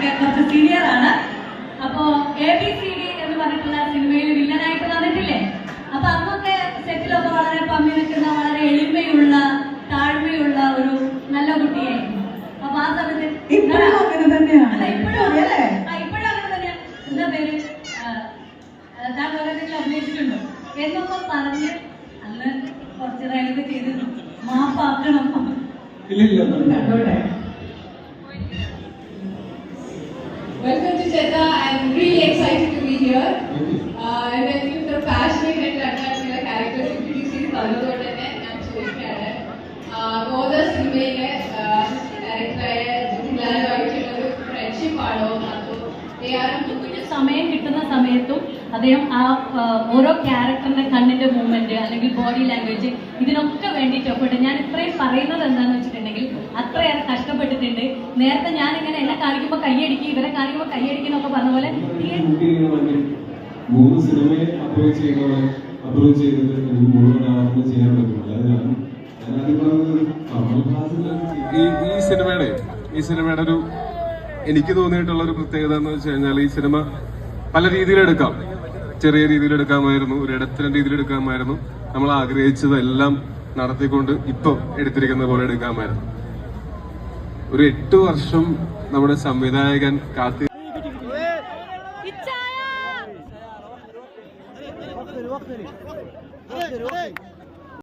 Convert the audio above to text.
ഞങ്ങളൊക്കെ കുറച്ച് സീനിയർ ആണ്. അപ്പോ എ ബി സി ഡി എന്ന് പറഞ്ഞിട്ടുള്ള സിനിമയിൽ വില്ലനായിട്ട് വന്നിട്ടില്ലേ? അപ്പൊ അന്നൊക്കെ സെറ്റിലൊക്കെ വളരെ പമ്മി നിൽക്കുന്ന വളരെ എളിമയുള്ള താഴ്മയുള്ള ഒരു നല്ല കുട്ടിയായിരുന്നു അപ്പൊ ആ സമയത്ത് ഇപ്പോഴും അങ്ങനെ തന്നെയാണ്. ഇപ്പോഴും അങ്ങനെ തന്നെയാണ്. എന്താ പേര്? താൻ എന്തെങ്കിലും അഭിനയിച്ചിട്ടുണ്ടോ? എന്നൊക്കെ പറഞ്ഞ് അന്ന് കുറച്ച് റൈഡൊക്കെ ചെയ്തിരുന്നു. മാപ്പാക്കണം. ഇല്ല. കണ്ടോട്ടെ Welcome to Jeddah. I'm really excited to be here. Uh, and I think the passionate and attractive characters introduce തന്നതുകൊണ്ട് തന്നെ ഞാൻ ചോദിക്കുകയാണ് ഗോദ സിനിമയിലെ ഡയറക്ടറായ ജിതിലാലുമായിട്ടുള്ള ഒരു ഫ്രണ്ട്ഷിപ്പ് ആണോ അതോ they are കുഞ്ഞു സമയം കിട്ടുന്ന സമയത്തും അദ്ദേഹം ആ ഓരോ ക്യാരക്ടറിന്റെ കണ്ണിന്റെ മൂവ്മെന്റ് അല്ലെങ്കിൽ ബോഡി ലാംഗ്വേജ് ഇതിനൊക്കെ വേണ്ടിയിട്ട് ഞാൻ ഇത്രയും പറയുന്നത് എന്താണെന്ന് വെച്ചിട്ടുണ്ടെങ്കിൽ അത്രയേറെ കഷ്ടപ്പെട്ടിട്ടുണ്ട് നേരത്തെ ഞാൻ ഇങ്ങനെ എന്നെ കാണിക്കുമ്പോൾ കൈയടിക്കും ഇവരെ കാണിക്കുമ്പോൾ കൈയടിക്കുന്നൊക്കെ പറഞ്ഞ പോലെ മൂന്ന് സിനിമയെ അപ്രോച്ച് ചെയ്യുന്നവരെ അപ്രോച്ച് ചെയ്തത് എനിക്ക് മുഴുവൻ ആവർത്തനം ചെയ്യാൻ പറ്റും അല്ലാതെ ഞാൻ ഞാൻ ആദ്യം പറഞ്ഞത് ഈ ഈ സിനിമയുടെ ഈ സിനിമയുടെ ഒരു എനിക്ക് തോന്നിയിട്ടുള്ള ഒരു പ്രത്യേകത എന്ന് വെച്ച് കഴിഞ്ഞാൽ ഈ സിനിമ പല രീതിയിലെടുക്കാം ചെറിയ രീതിയിലെടുക്കാമായിരുന്നു ഒരു ഇടത്തരം രീതിയിൽ എടുക്കാമായിരുന്നു. നമ്മൾ ആഗ്രഹിച്ചതെല്ലാം നടത്തിക്കൊണ്ട് ഇപ്പം എടുത്തിരിക്കുന്ന പോലെ എടുക്കാമായിരുന്നു. ഒരു എട്ട് വർഷം നമ്മുടെ സംവിധായകൻ കാത്തി Hey!